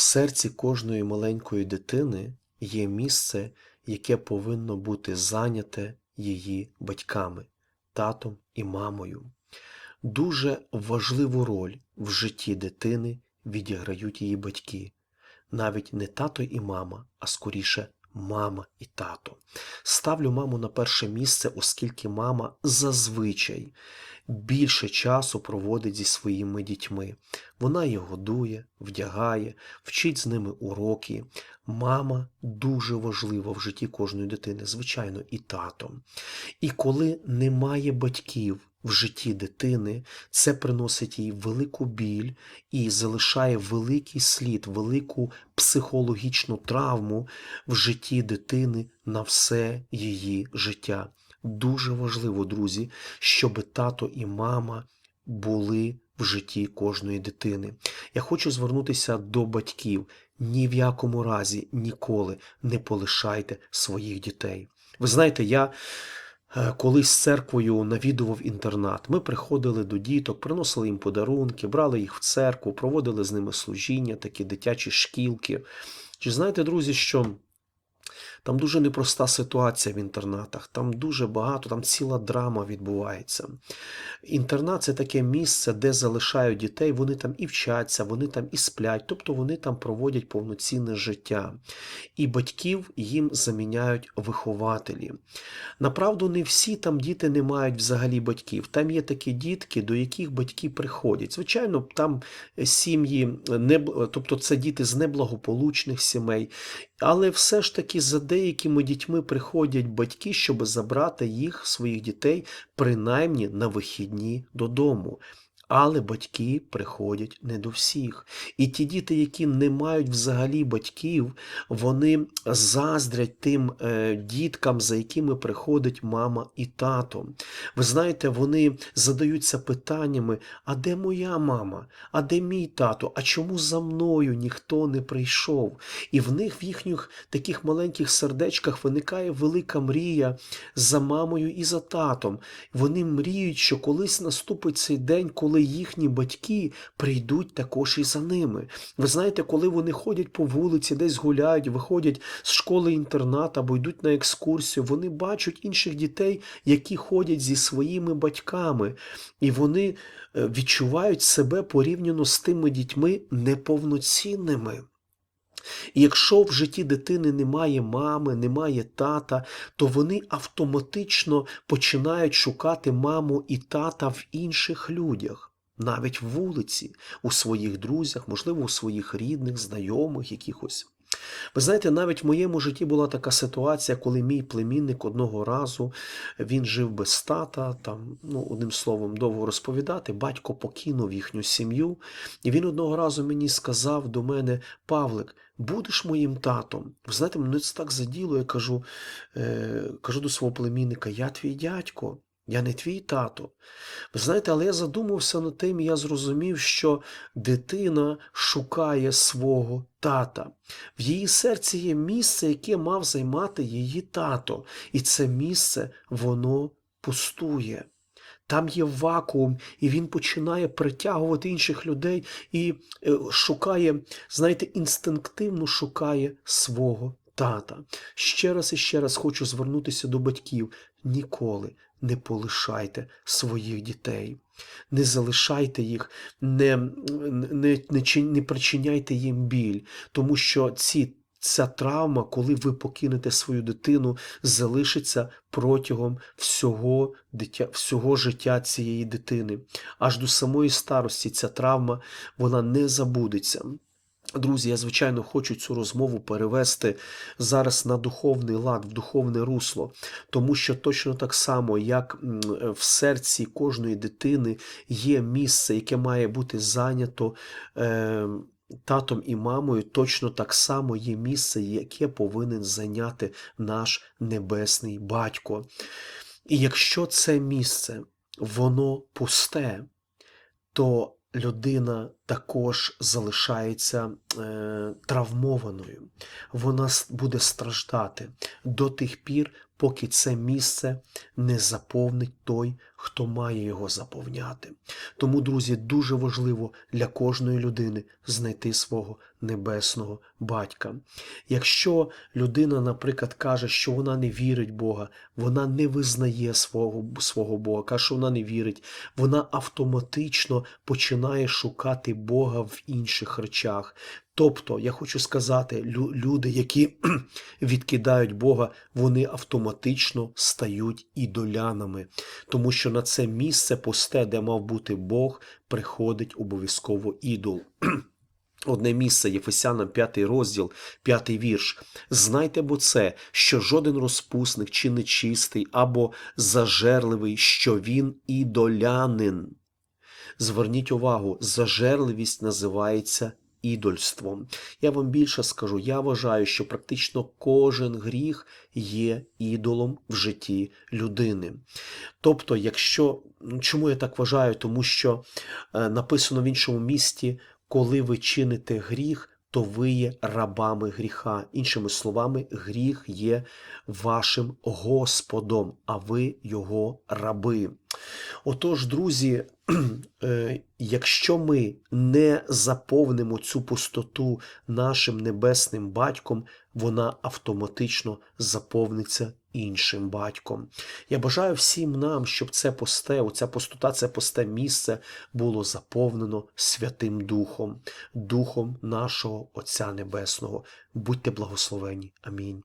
серці кожної маленької дитини є місце, яке повинно бути зайняте її батьками, татом і мамою. Дуже важливу роль в житті дитини відіграють її батьки. Навіть не тато і мама, а скоріше мама і тато. Ставлю маму на перше місце, оскільки мама зазвичай більше часу проводить зі своїми дітьми. Вона їх годує, вдягає, вчить з ними уроки. Мама дуже важлива в житті кожної дитини, звичайно, і тато. І коли немає батьків в житті дитини, це приносить їй велику біль і залишає великий слід, велику психологічну травму в житті дитини на все її життя. Дуже важливо, друзі, щоб тато і мама були в житті кожної дитини. Я хочу звернутися до батьків. Ні в якому разі ніколи не полишайте своїх дітей. Ви знаєте, я колись з церквою навідував інтернат. Ми приходили до діток, приносили їм подарунки, брали їх в церкву, проводили з ними служіння, такі дитячі шкілки. Чи знаєте, друзі, що там дуже непроста ситуація в інтернатах, там дуже багато, там ціла драма відбувається. Інтернат це таке місце, де залишають дітей, вони там і вчаться, вони там і сплять, тобто вони там проводять повноцінне життя. І батьків їм заміняють вихователі. Направду, не всі там діти не мають взагалі батьків. Там є такі дітки, до яких батьки приходять. Звичайно, там сім'ї, не, тобто це діти з неблагополучних сімей. Але все ж таки за деякими дітьми приходять батьки, щоб забрати їх, своїх дітей, принаймні на вихідні додому. Але батьки приходять не до всіх. І ті діти, які не мають взагалі батьків, вони заздрять тим е, діткам, за якими приходить мама і тато. Ви знаєте, вони задаються питаннями: а де моя мама? А де мій тато? А чому за мною ніхто не прийшов? І в них в їхніх таких маленьких сердечках виникає велика мрія за мамою і за татом. Вони мріють, що колись наступить цей день, коли їхні батьки прийдуть також і за ними. Ви знаєте, коли вони ходять по вулиці, десь гуляють, виходять з школи інтернат або йдуть на екскурсію, вони бачать інших дітей, які ходять зі своїми батьками, і вони е, відчувають себе порівняно з тими дітьми неповноцінними. І якщо в житті дитини немає мами, немає тата, то вони автоматично починають шукати маму і тата в інших людях. Навіть в вулиці, у своїх друзях, можливо, у своїх рідних, знайомих якихось. Ви знаєте, навіть в моєму житті була така ситуація, коли мій племінник одного разу він жив без тата, там, ну, одним словом, довго розповідати, батько покинув їхню сім'ю, і він одного разу мені сказав до мене: Павлик, будеш моїм татом? Ви знаєте, мене це так заділо, я кажу, е, кажу до свого племінника, я твій дядько. Я не твій тато. Ви знаєте, але я задумався над тим, і я зрозумів, що дитина шукає свого тата. В її серці є місце, яке мав займати її тато. І це місце, воно пустує. Там є вакуум, і він починає притягувати інших людей і е, шукає, знаєте, інстинктивно шукає свого тата. Ще раз і ще раз хочу звернутися до батьків. Ніколи не полишайте своїх дітей, не залишайте їх, не, не, не, не причиняйте їм біль, тому що ці. Ця травма, коли ви покинете свою дитину, залишиться протягом всього дитя, всього життя цієї дитини. Аж до самої старості ця травма вона не забудеться. Друзі, я звичайно хочу цю розмову перевести зараз на духовний лад, в духовне русло, тому що точно так само, як в серці кожної дитини є місце, яке має бути зайнято. Е Татом і мамою точно так само є місце, яке повинен зайняти наш небесний батько. І якщо це місце, воно пусте, то людина також залишається е, травмованою. Вона буде страждати до тих пір, поки це місце не заповнить той, хто має його заповняти. Тому, друзі, дуже важливо для кожної людини знайти свого Небесного Батька. Якщо людина, наприклад, каже, що вона не вірить в Бога, вона не визнає свого, свого Бога, каже, що вона не вірить, вона автоматично починає шукати Бога в інших речах. Тобто, я хочу сказати, люди, які відкидають Бога, вони автоматично стають ідолянами, тому що на це місце пусте, де мав бути Бог, приходить обов'язково ідол. Одне місце, Єфесянам 5 розділ, 5 вірш. Знайте бо це, що жоден розпусник чи нечистий або зажерливий, що він ідолянин. Зверніть увагу, зажерливість називається ідольством. Я вам більше скажу, я вважаю, що практично кожен гріх є ідолом в житті людини. Тобто, якщо ну, чому я так вважаю? Тому що е, написано в іншому місті, коли ви чините гріх, то ви є рабами гріха. Іншими словами, гріх є вашим Господом, а ви його раби. Отож, друзі, е, якщо ми не заповнимо цю пустоту нашим небесним батьком, вона автоматично заповниться іншим батьком. Я бажаю всім нам, щоб це посте, оця пустота, це посте місце було заповнено Святим Духом, Духом нашого Отця Небесного. Будьте благословені. Амінь.